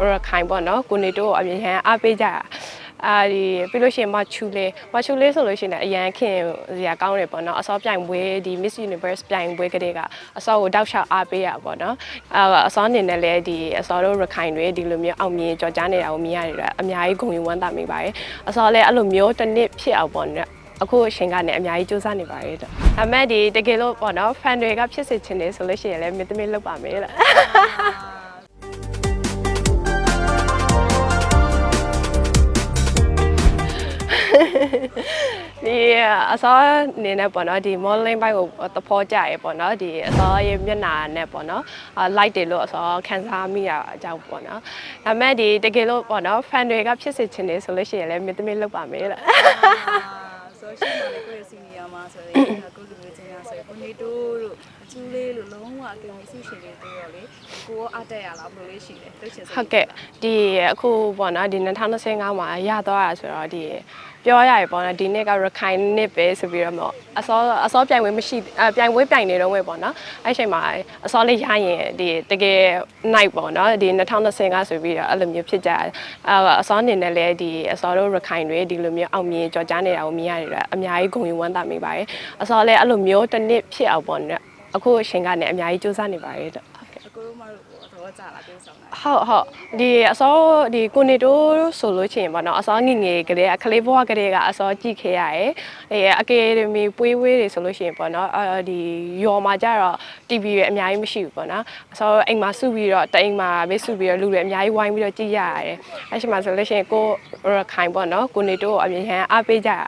ရခိုင်ပေါ့နော်ကိုနေတို့ကိုအမြင်ဟန်အားပေးကြတာအာဒီပြီးလို့ရှိရင်မချူလေးမချူလေးဆိုလို့ရှိရင်လည်းအရန်ခင်စရာကောင်းတယ်ပေါ့နော်အစောပြိုင်ပွဲဒီ Miss Universe ပြိုင်ပွဲကလေးကအစောကိုတောက်လျှောက်အားပေးရပေါ့နော်အာအစောအနေနဲ့လည်းဒီအစောတို့ရခိုင်တွေဒီလိုမျိုးအောင်မြင်ကြော်ကြားနေတာကိုမြင်ရတဲ့အတွက်အများကြီးဂုဏ်ယူဝမ်းသာမိပါတယ်အစောလည်းအဲ့လိုမျိုးတစ်နှစ်ဖြစ်အောင်ပေါ့နော်အခုအချိန်ကနေအများကြီးစူးစမ်းနေပါရဲ့တော့။ဒါပေမဲ့ဒီတကယ်လို့ပေါ့နော် fan တွေကဖြစ်စေချင်တယ်ဆိုလို့ရှိရင်လည်းမြင့်သမီးလုပ်ပါမယ်လား။ ဒီအစောအနေနဲ့ပေါ့နော်ဒီ modeling ဘိုက်ကိုသဘောကျရပေါ့နော်ဒီအစောရဲ့မျက်နှာနဲ့ပေါ့နော်အာ light တွေလို့အစောခံစားမိရအကြောင်းပေါ့နော်။ဒါပေမဲ့ဒီတကယ်လို့ပေါ့နော် fan တွေကဖြစ်စေချင်တယ်ဆိုလို့ရှိရင်လည်းမြင့်သမီးလုပ်ပါမယ်လား။ဆိုရှယ်မှာလည်းကိုယ့်ရဲ့စီနီယာမှာဆိုရင်ကိုလူမျိုးချင်းများဆိုရင်ကိုနေတိုးတို့အကျူးလေးလို့လုံးဝအကယ်၍ဆုရှင်တွေတွေ့တော့လေကိုရောအတက်ရလားဘယ်လိုလေးရှိလဲတုတ်ချင်စိတ်ဟုတ်ကဲ့ဒီအခုပေါ့နော်ဒီ2025မှာရသွားတာဆိုတော့ဒီ ပြောရရပေါ့နော်ဒီနှစ်ကရခိုင်နှစ်ပဲဆိုပြီးတော့ပေါ့အစောအစောပြိုင်ပွဲမရှိအပြိုင်ပွဲပြိုင်နေတော့ပဲပေါ့နော်အဲ့ချိန်မှာအစောလေးရရင်ဒီတကယ် night ပေါ့နော်ဒီ2025ဆိုပြီးတော့အဲ့လိုမျိုးဖြစ်ကြတယ်အအစောအနေနဲ့လည်းဒီအစောတို့ရခိုင်တွေဒီလိုမျိုးအောင်မြင်ကြော်ကြားနေတာကိုမြင်ရတဲ့အများကြီးဂုဏ်ယူဝမ်းသာမိပါတယ်အစောလည်းအဲ့လိုမျိုးတစ်နှစ်ဖြစ်အောင်ပေါ့နော်အခုအချိန်ကနေအများကြီးစူးစမ်းနေပါတယ်တော့အကိုတို့မ တို့ကတော့ကြလာပြောဆောင်တာဟုတ်ဟုတ်ဒီအစောဒီကိုနေတိုးဆိုလို့ရှိရင်ပေါ့နော်အစောငငယ်ကလေးကကလေးဘဝကလေးကအစောကြည့်ခဲ့ရတယ်အဲအကေဒမီပွေးဝေးတွေဆိုလို့ရှိရင်ပေါ့နော်အဲဒီယော်မှာကြတော့ TV တွေအများကြီးမရှိဘူးပေါ့နော်အစောအိမ်မှာစုပြီးတော့တအိမ်မှာပဲစုပြီးတော့လူတွေအများကြီးဝိုင်းပြီးတော့ကြည့်ရရတယ်အဲရှိမှဆိုလို့ရှိရင်ကိုရခိုင်ပေါ့နော်ကိုနေတိုးကိုအမြင်ဟန်အားပေးကြတာ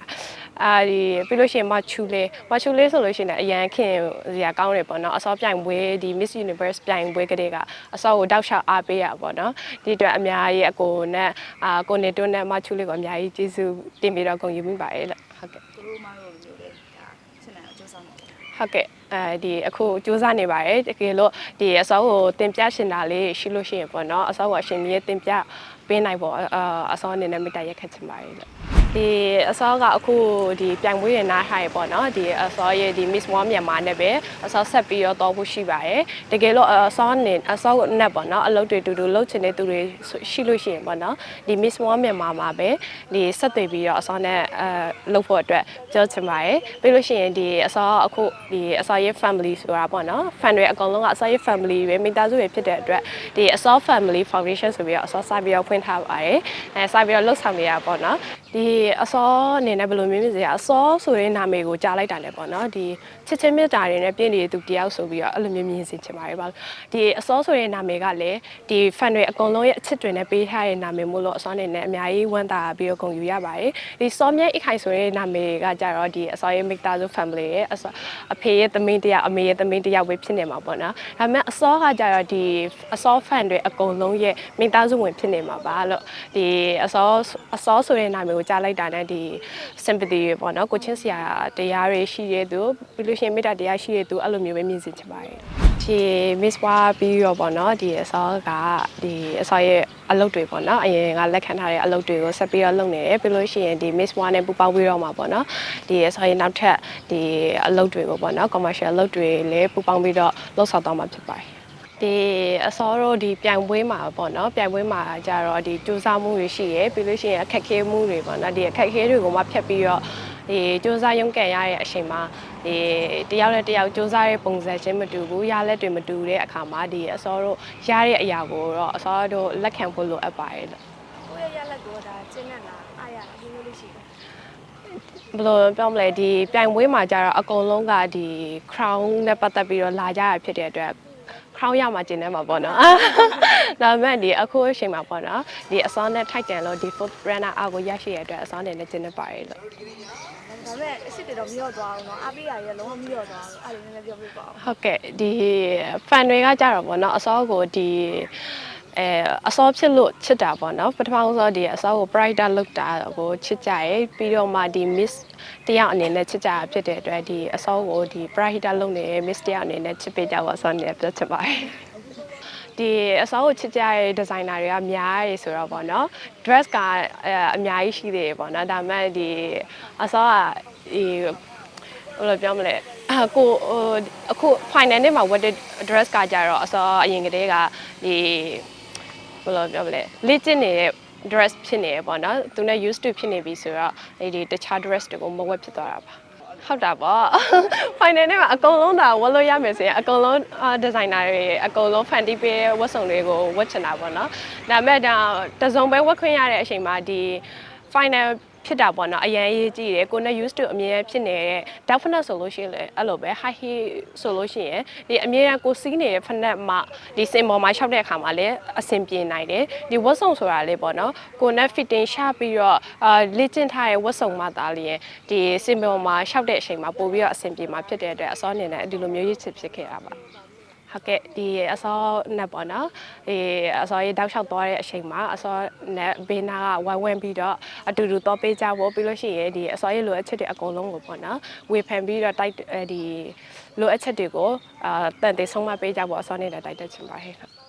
အာဒီပြီးလို့ရှိရင်မချူလေးမချူလေးဆိုလို့ရှိရင်လည်းအရန်ခင်စရာကောင်းတယ်ပေါ့နော်အစောပြိုင်ပွဲဒီ Miss Universe ပြိုင်ပွဲကလေးကအစောကိုတောက်လျှောက်အားပေးရပေါ့နော်ဒီအတွက်အများကြီးအကိုနဲ့အာကိုနေတွန်းနဲ့မချူလေးကိုအများကြီးကျေးဇူးတင်ပြီးတော့ဂုဏ်ယူမိပါတယ်လို့ဟုတ်ကဲ့ကိုတို့မတို့မျိုးလေဒါချင်တယ်အကျိုးဆောင်တယ်ဟုတ်ကဲ့အဲဒီအခုစူးစမ်းနေပါတယ်တကယ်လို့ဒီအစောကိုတင်ပြရှင်တာလေးရှိလို့ရှိရင်ပေါ့နော်အစောကအရှင်ကြီးတင်ပြပေးနိုင်ပေါ့အာအစောအနေနဲ့မေတ္တာရက်ခတ်ချင်ပါတယ်လို့ ဒီအစောကအခုဒီပြိုင်ပွဲရနားထားရပေါ့နော်ဒီအစောရဲ့ဒီ Miss World မြန်မာနဲ့ပဲအစောဆက်ပြီးတော့တော့ဖို့ရှိပါတယ်တကယ်လို့အစောနဲ့အစောနဲ့ပေါ့နော်အလုပ်တွေတူတူလုပ်ချင်တဲ့သူတွေရှိလို့ရှိရင်ပေါ့နော်ဒီ Miss World မြန်မာမှာပဲဒီဆက်သွယ်ပြီးတော့အစောနဲ့အဲလုပ်ဖို့အတွက်ပြောချင်ပါတယ်ပြီးလို့ရှိရင်ဒီအစောအခုဒီအစောရဲ့ family ဆိုတာပေါ့နော် fan တွေအကုန်လုံးကအစောရဲ့ family ပဲမိသားစုတွေဖြစ်တဲ့အတွက်ဒီအစော family foundation ဆိုပြီးတော့အစောစပြီးတော့ဖွင့်ထားပါတယ်အဲစပြီးတော့လှုပ်ဆောင်နေရပါပေါ့နော်ဒီအစောအနေနဲ့ဘယ်လိုမျိုးမျိုးစရာအစောဆိုတဲ့နာမည်ကိုကြားလိုက်တာနဲ့ပေါ့နော်ဒီချစ်ချင်းမြတ်တာတွေနဲ့ပြည့်နေတဲ့သူတယောက်ဆိုပြီးတော့အဲ့လိုမျိုးမြင်စေချင်ပါတယ်ပါဒီအစောဆိုတဲ့နာမည်ကလည်းဒီ fan တွေအကုန်လုံးရဲ့အချစ်တွေနဲ့ပေးထားတဲ့နာမည်မို့လို့အစောအနေနဲ့အများကြီးဝမ်းသာပြီးတော့ဂုဏ်ယူရပါတယ်ဒီစောမြတ်အိခိုင်ဆိုတဲ့နာမည်ကကြတော့ဒီအစောရဲ့မိသားစု family ရဲ့အစောအဖေရဲ့သမီးတယောက်အမေရဲ့သမီးတယောက်ပဲဖြစ်နေမှာပေါ့နော်ဒါပေမဲ့အစောကကြတော့ဒီအစော fan တွေအကုန်လုံးရဲ့မိသားစုဝင်ဖြစ်နေမှာပါလို့ဒီအစောအစောဆိုတဲ့နာမည်ကိုကြားလိုက်တာနဲ့ဒီ sympathy တွေပေါ့နော်ကိုချင်းစရာတရားတွေရှိတဲ့သူပြီးလို့ရှိရင်မေတ္တာတရားရှိတဲ့သူအဲ့လိုမျိုးပဲမြင်စေချင်ပါတယ်ဒီ miss ဝါပြီးတော့ပေါ့နော်ဒီအစောကဒီအစောရဲ့အလုပ်တွေပေါ့နော်အရင်ကလက်ခံထားတဲ့အလုပ်တွေကိုဆက်ပြီးတော့လုပ်နေတယ်ပြီးလို့ရှိရင်ဒီ miss ဝါနဲ့ပူပေါင်းပြီးတော့မှာပေါ့နော်ဒီအစောရဲ့နောက်ထပ်ဒီအလုပ်တွေကိုပေါ့နော် commercial အလုပ်တွေလည်းပူပေါင်းပြီးတော့လုပ်ဆောင်တော့မှာဖြစ်ပါတယ် ဒီအစောတို့ဒီပြိုင်ပွဲမှာပေါ့နော်ပြိုင်ပွဲမှာကြတော့ဒီစူးစမ်းမှုတွေရှိရယ်ပြီးလို့ရှိရင်အခက်အခဲမှုတွေပေါ့နော်ဒီအခက်အခဲတွေကိုမှဖြတ်ပြီးတော့ဒီစူးစမ်းရုံးကန်ရတဲ့အချိန်မှာဒီတယောက်နဲ့တယောက်စူးစမ်းတဲ့ပုံစံချင်းမတူဘူးရလက်တွေမတူတဲ့အခါမှာဒီအစောတို့ရတဲ့အရာကိုတော့အစောတို့လက်ခံဖို့လိုအပ်ပါတယ်လို့ကိုရဲ့ရလက်ကိုဒါကျင်းနေတာအားရဒီလိုလေးရှိတယ်ဘယ်လိုပြောမလဲဒီပြိုင်ပွဲမှာကြတော့အကုန်လုံးကဒီ crown နဲ့ပတ်သက်ပြီးတော့လာကြရဖြစ်တဲ့အတွက် crown ရမှာကျင်နေမှာပေါ့နော်ဒါပေမဲ့ဒီအခုအချိန်မှာပေါ့နော်ဒီအစောနဲ့ထိုက်တန်လို့ဒီ food runner အောက်ကိုရရှိရတဲ့အတွက်အစောနဲ့လည်းကျင်နေပါတယ်လို့ဒါပေမဲ့အစ်စ်တွေတော့မြော့သွားအောင်နော်အားပေးရရလုံးဝမြော့သွားအောင်အဲ့ဒီနည်းနည်းပြောပြပါဦးဟုတ်ကဲ့ဒီ fan တွေကကြတော့ပေါ့နော်အစောကိုဒီ အဲအစောဖြစ်လို့ချစ်တာပေါ့နော်ပထမဆုံးဒီအစောကို brighter look တာကိုချစ်ကြရဲပြီးတော့မှဒီ miss တယောက်အနေနဲ့ချစ်ကြတာဖြစ်တဲ့အတွက်ဒီအစောကိုဒီ brighter look နေတဲ့ miss တယောက်အနေနဲ့ချစ်ပေးကြပါအစောနဲ့ပြောချင်ပါတယ်ဒီအစောကိုချစ်ကြတဲ့ဒီဇိုင်နာတွေကများရည်ဆိုတော့ပေါ့နော် dress ကအအများကြီးရှိသေးတယ်ပေါ့နော်ဒါပေမဲ့ဒီအစောကဒီဘယ်လိုပြောမလဲအကိုဟိုအခု final နေ့မှာဝတ်တဲ့ dress ကကြတော့အစောအရင်ကတည်းကဒီ ဘယ်လိုပြောမလဲလေ့ကျင့်နေတဲ့ dress ဖြစ်နေရပေါ့နော်သူနဲ့ used to ဖြစ်နေပြီဆိုတော့ဒီတခြား dress တွေကိုမဝတ်ဖြစ်သွားတာပါဟုတ်တာပေါ့ final နဲ့မှာအကုန်လုံးဒါဝတ်လို့ရမယ်ဆိုရင်အကုန်လုံး designer တွေအကုန်လုံး fan တီးပေးဝတ်စုံတွေကိုဝတ်ချင်တာပေါ့နော်ဒါပေမဲ့ဒါတစုံပဲဝတ်ခွင့်ရတဲ့အချိန်မှာဒီ final ဖြစ်တာပေါ့နော်အရင်ရေးကြည့်တယ်ကိုနဲ့ used to အမြဲဖြစ်နေတဲ့ definite ဆိုလို့ရှိရင်လည်းအဲ့လိုပဲ high heel ဆိုလို့ရှိရင်ဒီအမြဲတမ်းကိုစီးနေတဲ့ဖက်နက်မှာဒီစင်ပေါ်မှာရှောက်တဲ့အခါမှာလည်းအဆင်ပြေနိုင်တယ်ဒီဝတ်စုံဆိုတာလေးပေါ့နော်ကိုနဲ့ fitting ရှာပြီးတော့အာလေ့ကျင့်ထားတဲ့ဝတ်စုံမှသာလျင်ဒီစင်ပေါ်မှာရှောက်တဲ့အချိန်မှာပို့ပြီးတော့အဆင်ပြေမှာဖြစ်တဲ့အတွက်အစောအနေနဲ့ဒီလိုမျိုးရည်ချစ်ဖြစ်ခဲ့တာပါ ဟုတ်ကဲ့ဒီအစောနဲ့ပေါ့နော်ဒီအစောရေးတောက်လျှောက်သွားတဲ့အချိန်မှာအစောနဲ့ဘေးနာကဝိုင်းဝန်းပြီးတော့အတူတူတော့ပေးကြဖို့ပြီးလို့ရှိရင်ဒီအစောရေးလိုအပ်ချက်တွေအကုန်လုံးကိုပေါ့နော်ဝေဖန်ပြီးတော့တိုက်အဲဒီလိုအပ်ချက်တွေကိုအာတန်တေးဆုံးမပေးကြဖို့အစောနဲ့တိုက်တက်ချင်ပါတယ်ဟုတ်